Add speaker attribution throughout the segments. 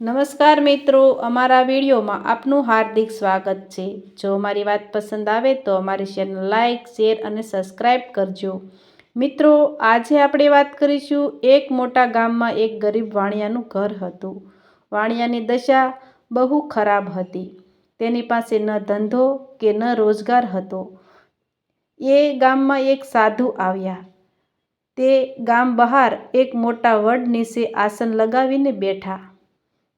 Speaker 1: નમસ્કાર મિત્રો, અમારા વિડીયોમાં આપનું હાર્દિક સ્વાગત છે. જો અમારી વાત પસંદ આવે તો અમારી ચેનલ લાઇક શેર અને સબસ્ક્રાઈબ કરજો. મિત્રો, આજે આપણે વાત કરીશું એક મોટા ગામમાં એક ગરીબ વાણિયાનું ઘર હતું. વાણિયાની દશા બહુ ખરાબ હતી. તેની પાસે ન ધંધો કે ન રોજગાર હતો. એ ગામમાં એક સાધુ આવ્યા. તે ગામ બહાર એક મોટા વડ નીચે આસન લગાવીને બેઠા.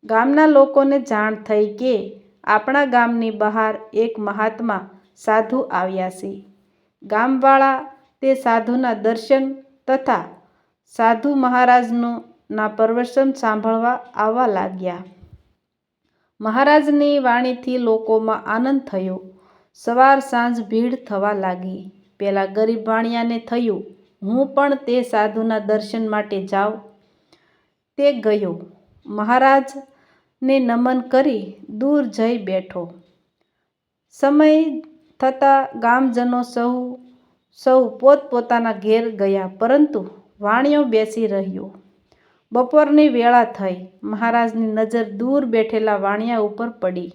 Speaker 1: ગામના લોકોને જાણ થઈ કે આપણા ગામની બહાર એક મહાત્મા સાધુ આવ્યા છે. ગામવાળા તે સાધુના દર્શન તથા સાધુ મહારાજનું ના પ્રવચન સાંભળવા આવવા લાગ્યા. મહારાજની વાણીથી લોકોમાં આનંદ થયો. સવાર સાંજ ભીડ થવા લાગી. પહેલાં ગરીબ વાણિયાને થયું, હું પણ તે સાધુના દર્શન માટે જાઉં. તે ગયો. મહારાજને નમન કરી દૂર જઈ બેઠો. સમય થતાં ગામજનો સૌ સૌ પોતપોતાના ઘેર ગયા, પરંતુ વાણિયો બેસી રહ્યો. બપોરની વેળા થઈ. મહારાજની નજર દૂર બેઠેલા વાણિયા ઉપર પડી.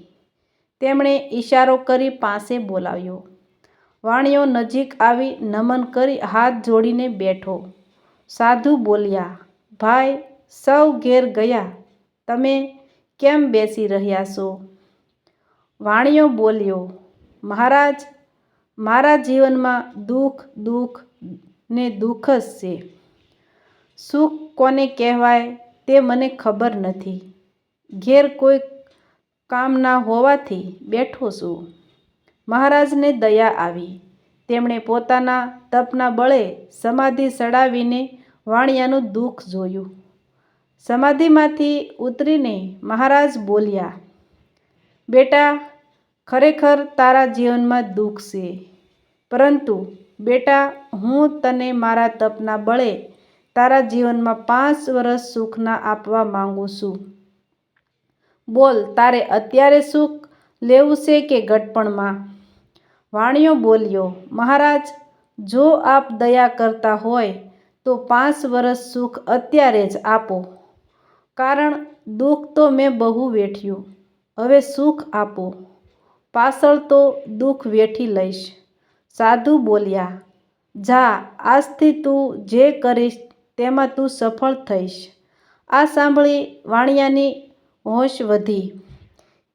Speaker 1: તેમણે ઈશારો કરી પાસે બોલાવ્યો. વાણિયો નજીક આવી નમન કરી હાથ જોડીને બેઠો. સાધુ બોલ્યા, ભાઈ, સૌ ઘેર ગયા. તમે કેમ બેસી રહ્યા છો? વાણિયો બોલ્યો, મહારાજ, મારા જીવનમાં દુઃખ દુઃખ ને દુઃખ જ છે. સુખ કોને કહેવાય તે મને ખબર નથી. ઘેર કોઈ કામ ના હોવાથી બેઠો છું. મહારાજને દયા આવી. તેમણે પોતાના તપના બળે સમાધિ ચડાવીને વાણિયાનું દુઃખ જોયું. સમાધિમાંથી ઉતરીને મહારાજ બોલ્યા, બેટા, ખરેખર તારા જીવનમાં દુઃખ છે. પરંતુ બેટા, હું તને મારા તપના બળે તારા જીવનમાં પાંચ વર્ષ સુખના આપવા માંગુ છું. બોલ, તારે અત્યારે સુખ લેવું છે કે ઘટપણમાં વાણિયો બોલ્યો, મહારાજ, જો આપ દયા કરતા હોય તો પાંચ વર્ષ સુખ અત્યારે જ આપો. કારણ દુઃખ તો મેં બહુ વેઠ્યું. હવે સુખ આપો. પાછળ તો દુઃખ વેઠી લઈશ. સાધુ બોલ્યા, જા, આજથી તું જે કરીશ તેમાં તું સફળ થઈશ. આ સાંભળી વાણિયાની હોશ વધી.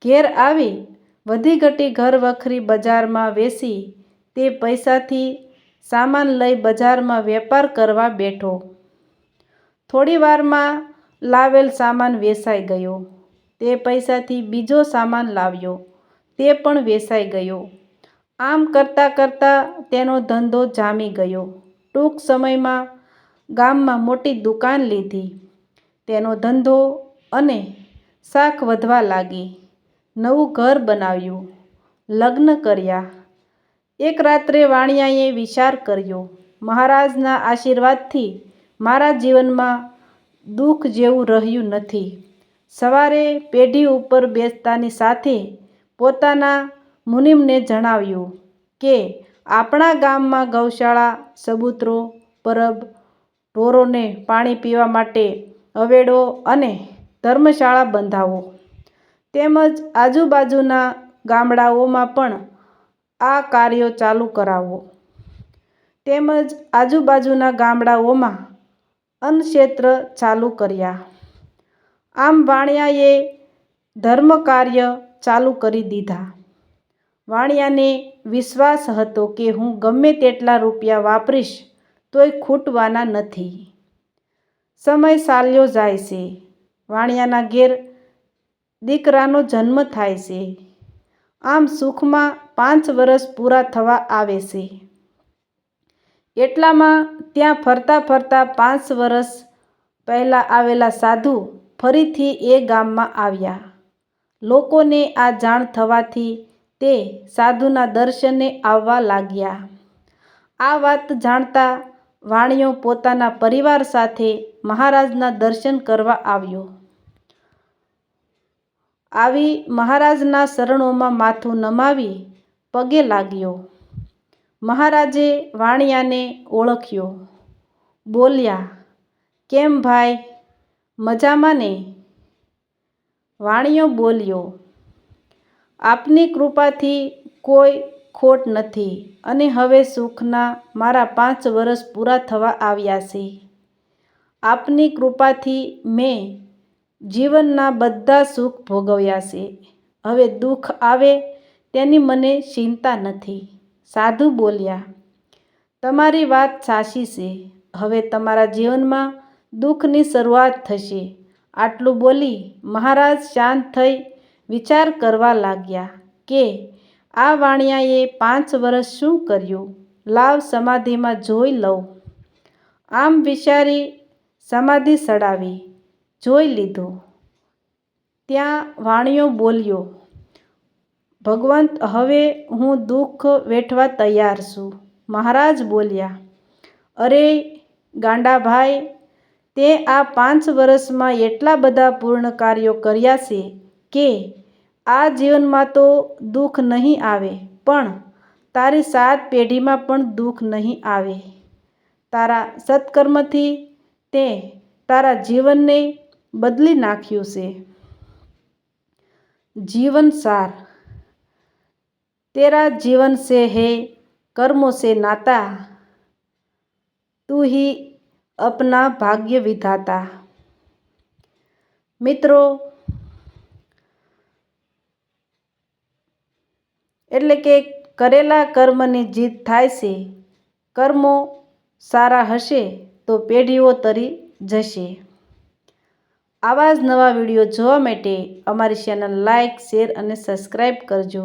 Speaker 1: ઘેર આવી, વધી ઘટી ઘર વખરી બજારમાં વેસી, તે પૈસાથી સામાન લઈ બજારમાં વેપાર કરવા બેઠો. થોડી વારમાં લાવેલ સામાન વેચાઈ ગયો. તે પૈસાથી બીજો સામાન લાવ્યો. તે પણ વેચાઈ ગયો. આમ કરતાં કરતાં તેનો ધંધો જામી ગયો. ટૂંક સમયમાં ગામમાં મોટી દુકાન લીધી. તેનો ધંધો અને શાખ વધવા લાગી. નવું ઘર બનાવ્યું. લગ્ન કર્યા. એક રાત્રે વાણિયાએ વિચાર કર્યો, મહારાજના આશીર્વાદથી મારા જીવનમાં દુઃખ જેવું રહ્યું નથી. સવારે પેઢી ઉપર બેસતાની સાથે પોતાના મુનિમને જણાવ્યું કે, આપણા ગામમાં ગૌશાળા, સબૂતરો, પરબ, ઢોરોને પાણી પીવા માટે અવેડો અને ધર્મશાળા બંધાવો. તેમજ આજુબાજુના ગામડાઓમાં પણ આ કાર્યો ચાલુ કરાવો. તેમજ આજુબાજુના ગામડાઓમાં અન્નક્ષેત્ર ચાલુ કર્યા. આમ વાણિયાએ ધર્મ કાર્ય ચાલુ કરી દીધા. વાણિયાને વિશ્વાસ હતો કે હું ગમે તેટલા રૂપિયા વાપરીશ તોય ખૂટવાના નથી. સમય સાલ્યો જાય છે. વાણિયાના ઘેર દીકરાનો જન્મ થાય છે. આમ સુખમાં પાંચ વર્ષ પૂરા થવા આવે છે. એટલામાં ત્યાં ફરતા ફરતા પાંચ વર્ષ પહેલાં આવેલા સાધુ ફરીથી એ ગામમાં આવ્યા. લોકોને આ જાણ થવાથી તે સાધુના દર્શને આવવા લાગ્યા. આ વાત જાણતા વાણિયો પોતાના પરિવાર સાથે મહારાજના દર્શન કરવા આવ્યો. આવી મહારાજના શરણોમાં માથું નમાવી પગે લાગ્યો. મહારાજે વાણિયાને ઓળખ્યો. બોલ્યા, કેમ ભાઈ? મજામાં ને? વાણિયો બોલ્યો, આપની કૃપાથી કોઈ ખોટ નથી અને હવે સુખના મારા પાંચ વર્ષ પૂરા થવા આવ્યા છે. આપની કૃપાથી મેં જીવનના બધા સુખ ભોગવ્યા છે. હવે દુઃખ આવે તેની મને ચિંતા નથી. સાધુ બોલ્યા, તમારી વાત સાચી છે. હવે તમારા જીવનમાં દુઃખની શરૂઆત થશે. આટલું બોલી મહારાજ શાંત થઈ વિચાર કરવા લાગ્યા કે આ વાણિયાએ પાંચ વર્ષ શું કર્યું? લાવ સમાધિમાં જોઈ લઉં. આમ વિચારી સમાધિ સડાવી, જોઈ લીધું. ત્યાં વાણિયો બોલ્યો ભગવંત, હવે હું દુઃખ વેઠવા તૈયાર છું. મહારાજ બોલ્યા, અરે ગાંડાભાઈ, તે આ પાંચ વર્ષમાં એટલા બધા પૂર્ણ કાર્યો કર્યા છે કે આ જીવનમાં તો દુઃખ નહીં આવે, પણ તારી સાત પેઢીમાં પણ દુઃખ નહીં આવે. તારા સત્કર્મથી તે તારા જીવનને બદલી નાખ્યું છે. જીવન સાર તેરા જીવન સે હે કર્મો સે નાતા તું હી અપના ભાગ્ય વિધાતા મિત્રો એટલે કે કરેલા કર્મની જીત થાય છે, કર્મો સારા હશે તો પેઢીઓ તરી જશે. આવા જ નવા વીડિયો જોવા માટે અમારી ચેનલ લાઇક શેર અને સબસ્ક્રાઈબ કરજો.